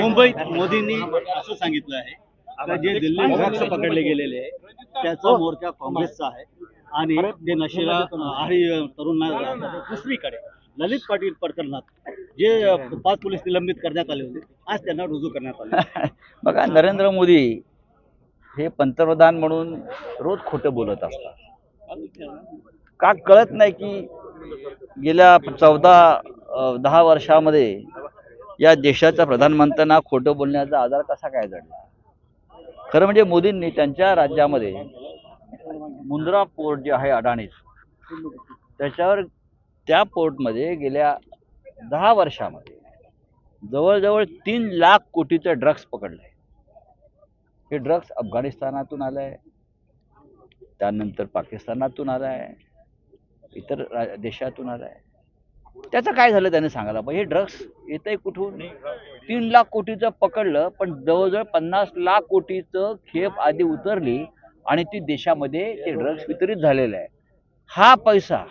मुंबईत मोदींनी असं सांगितलं आहे जे दिल्ली अध्यक्ष पकडले गेलेले आहे त्याचा मोर्चा काँग्रेसचा आहे आणि जे नशिरा आहारी तरुणांना दुसरीकडे ललित पाटील प्रकरणात जे पाच पोलीस निलंबित करण्यात आले होते आज त्यांना रुजू करण्यात आले. बघा नरेंद्र मोदी हे पंतप्रधान म्हणून रोज खोटं बोलत असतात. का कळत नाही की गेल्या चौदा दहा वर्षामध्ये या देशाच्या प्रधानमंत्र्यांना खोटं बोलण्याचा आजार कसा काय जडला? खरं म्हणजे मोदींनी त्यांच्या राज्यामध्ये मुंद्रा पोर्ट जे आहे अडाणीच त्याच्यावर त्या पोर्टमध्ये गेल्या दहा वर्षामध्ये जवळजवळ तीन लाख कोटीचं ड्रग्स पकडलं आहे हे ड्रग्स अफगाणिस्तानातून आलं आहे त्यानंतर पाकिस्तानातून आलं आहे इतर देशातून आलं आहे त्याचं काय झालं त्याने सांगायला? पाहिजे हे ड्रग्स येतंय कुठून? तीन लाख कोटीचं पकडलं पण जवळजवळ पन्नास लाख कोटीचं खेप आधी उतरली आणि ती देशामध्ये ते ड्रग्स वितरित झालेलं आहे. हा पैसा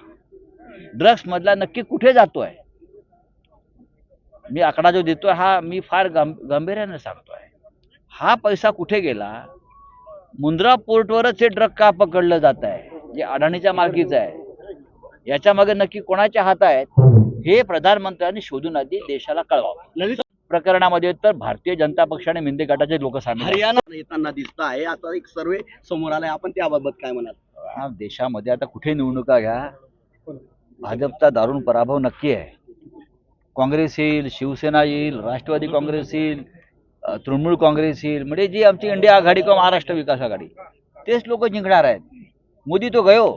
ड्रग्स मधला नक्की कुठे जातोय? मी आकडा जो देतोय हा मी फार गांभीर्याने सांगतोय. हा पैसा कुठे गेला? मुंद्रा पोर्टवरच हे ड्रग का पकडलं जात आहे जे अडाणीच्या मालकीचं आहे. याच्या मागे नक्की कोणाचे हात आहेत हे. प्रधानमंत्र्यांनी शोधून आधी देशाला कळवावं. ललित प्रकरणामध्ये तर भारतीय जनता पक्ष आणि मिंदे गटाचे लोक सामील आहेत. हरियाणा येताना दिसत आहे. आता एक सर्वे समोर आलाय. आपण त्याबाबत काय म्हणाल? हा देशामध्ये आता कुठे निवडणुका घ्या? भाजपचा दारुण पराभव नक्की आहे. काँग्रेस येईल शिवसेना येईल राष्ट्रवादी काँग्रेस येईल तृणमूल काँग्रेस येईल. म्हणजे जी आमची इंडिया आघाडी किंवा महाराष्ट्र विकास आघाडी तेच लोक जिंकणार आहेत. मोदी तो गयो.